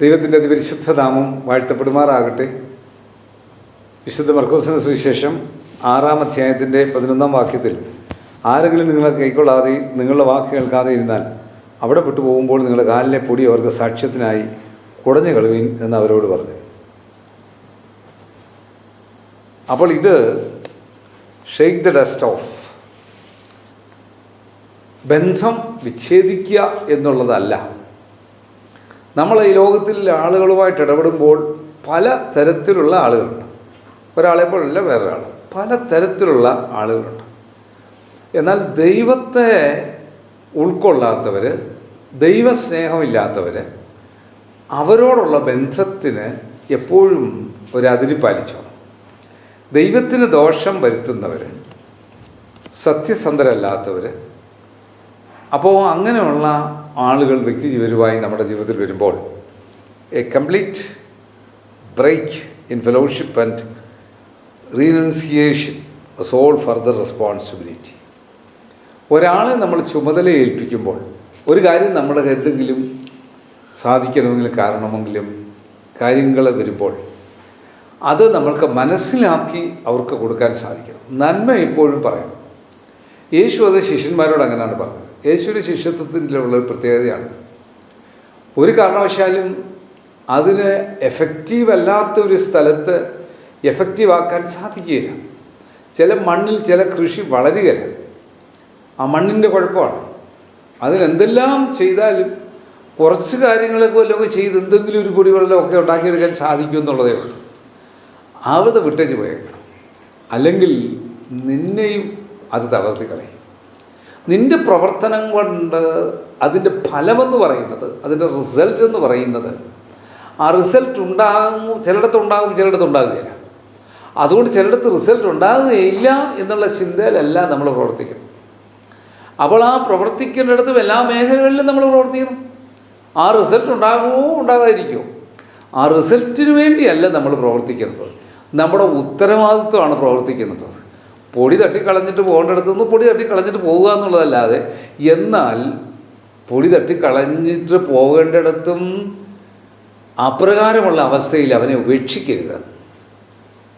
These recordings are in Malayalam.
ദൈവത്തിന്റെ അതിപരിശുദ്ധ നാമം വാഴ്ത്തപ്പെടുമാറാകട്ടെ. വിശുദ്ധ മർക്കോസിന് സുവിശേഷം ആറാം അധ്യായത്തിന്റെ പതിനൊന്നാം വാക്യത്തിൽ ആരെങ്കിലും നിങ്ങളെ കൈക്കൊള്ളാതെ നിങ്ങളുടെ വാക്ക് കേൾക്കാതെ ഇരുന്നാൽ അവിടെ പെട്ടു പോകുമ്പോൾ നിങ്ങളുടെ കാലിലെ പൊടി അവർക്ക് സാക്ഷ്യത്തിനായി കുടഞ്ഞു കളുവീൻ എന്ന് അവരോട് പറഞ്ഞു. അപ്പോൾ ഇത് ഷെയ്ക്ക് ദ ഡസ്റ്റ് ഓഫ് ബന്ധം വിച്ഛേദിക്കുക എന്നുള്ളതല്ല. നമ്മൾ ഈ ലോകത്തിൽ ആളുകളുമായിട്ട് ഇടപെടുമ്പോൾ പല തരത്തിലുള്ള ആളുകളുണ്ട്. ഒരാളെ പോലല്ല വേറൊരാൾ പല തരത്തിലുള്ള ആളുകളുണ്ട്. എന്നാൽ ദൈവത്തെ ഉൾക്കൊള്ളാത്തവർ ദൈവസ്നേഹമില്ലാത്തവർ അവരോടുള്ള ബന്ധത്തിന് എപ്പോഴും ഒരതിരി പാലിച്ചു ദൈവത്തിന് ദോഷം വരുത്തുന്നവർ സത്യസന്ധരല്ലാത്തവർ അപ്പോൾ അങ്ങനെയുള്ള ആളുകൾ വ്യക്തി ജീവിതമായി നമ്മുടെ ജീവിതത്തിൽ വരുമ്പോൾ a complete break in fellowship and renunciation soul further responsibility ഒരാളെ നമ്മൾ ചുമതല ഏൽപ്പിക്കുമ്പോൾ ഒരു കാര്യം നമ്മുടെ എന്തെങ്കിലും സാധിക്കണമെങ്കിൽ കാരണമെങ്കിലും കാര്യങ്ങൾ വരുമ്പോൾ അത് നമ്മൾക്ക് മനസ്സിലാക്കി അവർക്ക് കൊടുക്കാൻ സാധിക്കണം. നന്മ എപ്പോഴും പറയണം. യേശു അത് ശിഷ്യന്മാരോട് അങ്ങനെയാണ് പറഞ്ഞത്. യേശുവിന്റെ ശിഷ്യത്വത്തിന്റെ ഉള്ള ഒരു പ്രത്യേകതയാണ്. ഒരു കാരണവശാലും അതിന് എഫക്റ്റീവ് അല്ലാത്തൊരു സ്ഥലത്ത് എഫക്റ്റീവ് ആക്കാൻ സാധിക്കുകയില്ല. ചില മണ്ണിൽ ചില കൃഷി വളരുകയില്ല. ആ മണ്ണിന്റെ കുഴപ്പമാണ്. അതിനെന്തെല്ലാം ചെയ്താലും കുറച്ച് കാര്യങ്ങളൊക്കെ വല്ലതൊക്കെ ചെയ്ത് എന്തെങ്കിലും ഒരു കുടിവെള്ളമൊക്കെ ഉണ്ടാക്കിയെടുക്കാൻ സാധിക്കും എന്നുള്ളതേ ഉള്ളൂ. ആവത് വിട്ടേച്ച് പോയേക്കണം. അല്ലെങ്കിൽ നിന്നെയും അത് തളർത്തി കളയും. നിന്റെ പ്രവർത്തനം കൊണ്ട് അതിന്റെ ഫലമെന്ന് പറയുന്നത് അതിന്റെ റിസൾട്ട് എന്ന് പറയുന്നത് ആ റിസൾട്ട് ഉണ്ടാകും ചിലയിടത്ത് ഉണ്ടാകും ചിലയിടത്ത് ഉണ്ടാകുകയില്ല. അതുകൊണ്ട് ചിലയിടത്ത് റിസൾട്ട് ഉണ്ടാകുകയില്ല എന്നുള്ള ചിന്തയിലല്ല നമ്മൾ പ്രവർത്തിക്കുന്നത്. അപ്പോൾ ആ പ്രവർത്തിക്കേണ്ടിടത്തും എല്ലാ മേഖലകളിലും നമ്മൾ പ്രവർത്തിക്കണം ആ റിസൾട്ട് ഉണ്ടാകുമോ ഉണ്ടാകാതിരിക്കുമോ? ആ റിസൾട്ടിന് വേണ്ടിയല്ല നമ്മൾ പ്രവർത്തിക്കുന്നത്. നമ്മുടെ ഉത്തരവാദിത്വമാണ് പ്രവർത്തിക്കുന്നത്. പൊടി തട്ടിക്കളഞ്ഞിട്ട് പോകേണ്ടിടത്തു നിന്ന് പൊടി തട്ടിക്കളഞ്ഞിട്ട് പോവുക എന്നുള്ളതല്ലാതെ എന്നാൽ പൊടി തട്ടിക്കളഞ്ഞിട്ട് പോകേണ്ടിടത്തും അപ്രകാരമുള്ള അവസ്ഥയിൽ അവനെ ഉപേക്ഷിക്കരുത്.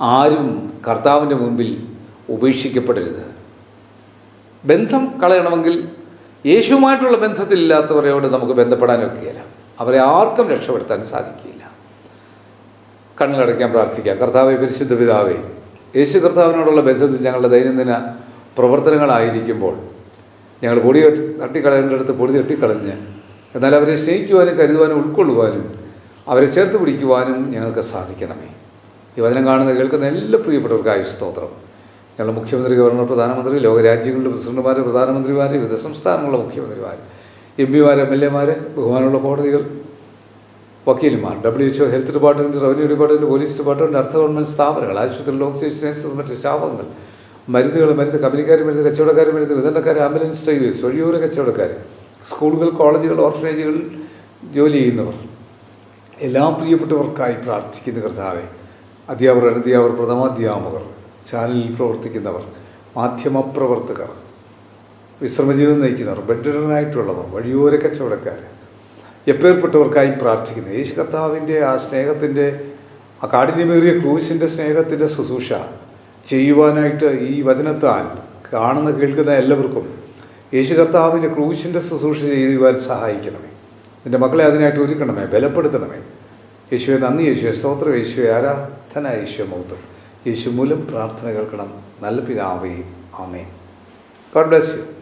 ആരും കർത്താവിന്റെ മുമ്പിൽ ഉപേക്ഷിക്കപ്പെടരുത്. ബന്ധം കളയണമെങ്കിൽ യേശുവുമായിട്ടുള്ള ബന്ധത്തിലില്ലാത്തവരോട് നമുക്ക് ബന്ധപ്പെടാനൊക്കെയല്ല അവരെ ആർക്കും രക്ഷപ്പെടുത്താൻ സാധിക്കില്ല. കണ്ണുകടയ്ക്കാൻ പ്രാർത്ഥിക്കാം. കർത്താവെ പരിശുദ്ധ പിതാവേ യേശു കർത്താവിനോടുള്ള ബന്ധത്തിൽ ഞങ്ങളുടെ ദൈനംദിന പ്രവർത്തനങ്ങളായിരിക്കുമ്പോൾ ഞങ്ങൾ പൊടി തട്ടി തട്ടിക്കളയേണ്ടടുത്ത് പൊടി തട്ടിക്കളഞ്ഞ് എന്നാൽ അവരെ സ്നേഹിക്കുവാനും കരുതുവാനും ഉൾക്കൊള്ളുവാനും അവരെ ചേർത്ത് പിടിക്കുവാനും ഞങ്ങൾക്ക് സാധിക്കണമേ. ഈ വചനം കാണുന്ന കേൾക്കുന്ന എല്ലാ പ്രിയപ്പെട്ടവർക്കായ സ്തോത്രം. ഞങ്ങളുടെ മുഖ്യമന്ത്രി ഗവർണർ പ്രധാനമന്ത്രി ലോകരാജ്യങ്ങളുടെ പ്രസിഡന്റുമാർ പ്രധാനമന്ത്രിമാർ വിവിധ സംസ്ഥാനങ്ങളുടെ മുഖ്യമന്ത്രിമാർ എം പിമാർ എം എൽ എമാർ ബഹുമാനമുള്ള കോടതികൾ വക്കീൽമാർ WHO health department revenue department police department അർത്ഥ ഗവൺമെന്റ് സ്ഥാപനങ്ങൾ ആശുപത്രികൾ ഓക്സിജൻ സെൻസസ് മറ്റ് സ്റ്റാഫുകൾ മരുന്നുകൾ മരുന്ന് കമ്പനിക്കാർ മരുന്ന് കച്ചവടക്കാർ മരുന്ന് വിതരണക്കാർ ആംബുലൻസ് ഡ്രൈവേഴ്സ് വഴിയോര കച്ചവടക്കാർ സ്കൂളുകൾ കോളേജുകൾ ഓർഫനേജുകൾ ജോലി ചെയ്യുന്നവർ. എല്ലാം പ്രിയപ്പെട്ടവർക്കായി പ്രാർത്ഥിക്കുന്ന കർത്താവെ അധ്യാപകർ അനധ്യാപകർ പ്രഥമാധ്യാപകർ ചാനലിൽ പ്രവർത്തിക്കുന്നവർ മാധ്യമപ്രവർത്തകർ വിശ്രമജീവിതം നയിക്കുന്നവർ ബെഡ്രിഡനായിട്ടുള്ളവർ വഴിയോര കച്ചവടക്കാർ എപ്പേർപ്പെട്ടവർക്കായി പ്രാർത്ഥിക്കുന്നു. യേശു കർത്താവിന്റെ ആ സ്നേഹത്തിന്റെ ആ കാഠിന്യമേറിയ ക്രൂശിന്റെ സ്നേഹത്തിന്റെ ശുശ്രൂഷ ചെയ്യുവാനായിട്ട് ഈ വചനത്താൽ കാണുന്ന കേൾക്കുന്ന എല്ലാവർക്കും യേശു കർത്താവിന്റെ ക്രൂശിന്റെ ശുശ്രൂഷ ചെയ്യുവാൻ സഹായിക്കണമേ. നിന്റെ മക്കളെ അതിനായിട്ട് ഒരുക്കണമേ ബലപ്പെടുത്തണമേ. യേശുവെ നന്ദി യേശുവെ സ്തോത്രം യേശുവെ ആരാധന യേശുവെ മൗത്തം. യേശു മൂലം പ്രാർത്ഥന കേൾക്കണം. നല്ല പിതാവേ ആമേ ഗോഡ് ബ്ലസ് യു